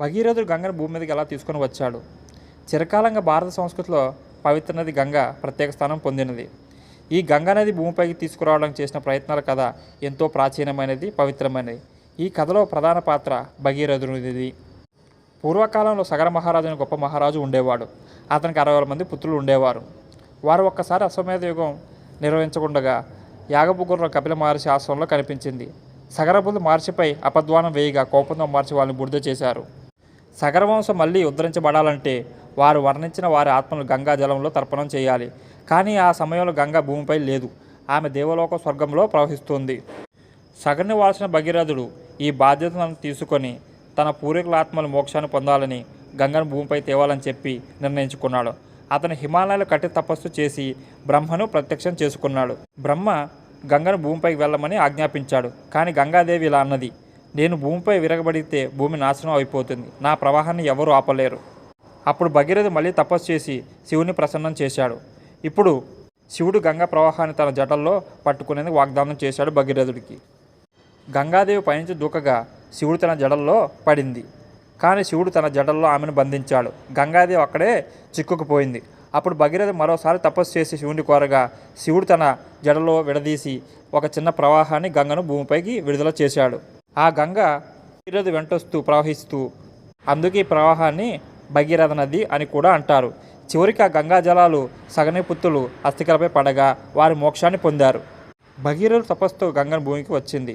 భగీరథుడు గంగను భూమి మీదకి ఎలా తీసుకొని వచ్చాడు? చిరకాలంగా భారత సంస్కృతిలో పవిత్ర నది గంగ ప్రత్యేక స్థానం పొందినది. ఈ గంగా నది భూమిపైకి తీసుకురావడానికి చేసిన ప్రయత్నాల కథ ఎంతో ప్రాచీనమైనది పవిత్రమైనది. ఈ కథలో ప్రధాన పాత్ర భగీరథునిది పూర్వకాలంలో సగర మహారాజు అనే గొప్ప మహారాజు ఉండేవాడు. అతనికి అరవై వేల మంది పుత్రులు ఉండేవారు. వారు ఒక్కసారి అశ్వమేధ యుగం నిర్వహించకుండగా యాగపుగుర్రం కపిల మహర్షి ఆశ్రమంలో కనిపించింది. సగరబుద్ధు మహర్షిపై అపద్వానం వేయగా కోపంతో మహర్షి వాళ్ళని బుడిద చేశారు. సగరవంశం మళ్ళీ ఉద్ధరించబడాలంటే వారు వర్ణించిన వారి ఆత్మలు గంగా జలంలో తర్పణం చేయాలి. కానీ ఆ సమయంలో గంగా భూమిపై లేదు. ఆమె దేవలోక స్వర్గంలో ప్రవహిస్తుంది. సగర్ని వాల్సిన భగీరథుడు ఈ బాధ్యతను తీసుకొని తన పూర్వీకుల ఆత్మలు మోక్షాన్ని పొందాలని గంగను భూమిపై తేవాలని చెప్పి నిర్ణయించుకున్నాడు. అతను హిమాలయాలు కట్టి తపస్సు చేసి బ్రహ్మను ప్రత్యక్షం చేసుకున్నాడు. బ్రహ్మ గంగను భూమిపైకి వెళ్ళమని ఆజ్ఞాపించాడు. కానీ గంగాదేవి ఇలా అన్నది నేను భూమిపై విరగబడితే భూమి నాశనం అయిపోతుంది. నా ప్రవాహాన్ని ఎవరూ ఆపలేరు. అప్పుడు భగీరథ మళ్ళీ తపస్సు చేసి శివుని ప్రసన్నం చేశాడు. ఇప్పుడు శివుడు గంగా ప్రవాహాన్ని తన జటల్లో పట్టుకునేందుకు వాగ్దానం చేశాడు భగీరథుడికి. గంగాదేవి పైనుంచి దూకగా శివుడు తన జడల్లో పడింది. కానీ శివుడు తన జడల్లో ఆమెను బంధించాడు. గంగాదేవి అక్కడే చిక్కుకుపోయింది. అప్పుడు భగీరథ మరోసారి తపస్సు చేసి శివుని కోరగా శివుడు తన జడలో విడదీసి ఒక చిన్న ప్రవాహాన్ని గంగను భూమిపైకి విడుదల చేశాడు. ఆ గంగ భగీరథ వెంటొస్తూ ప్రవహిస్తూ అందుకే ఈ ప్రవాహాన్ని భగీరథ నది అని కూడా అంటారు. చివరికి ఆ గంగా జలాలు సగనిపుత్తులు అస్థికలపై పడగా వారి మోక్షాన్ని పొందారు. భగీరథుడు తపస్సుతో గంగను భూమికి వచ్చింది.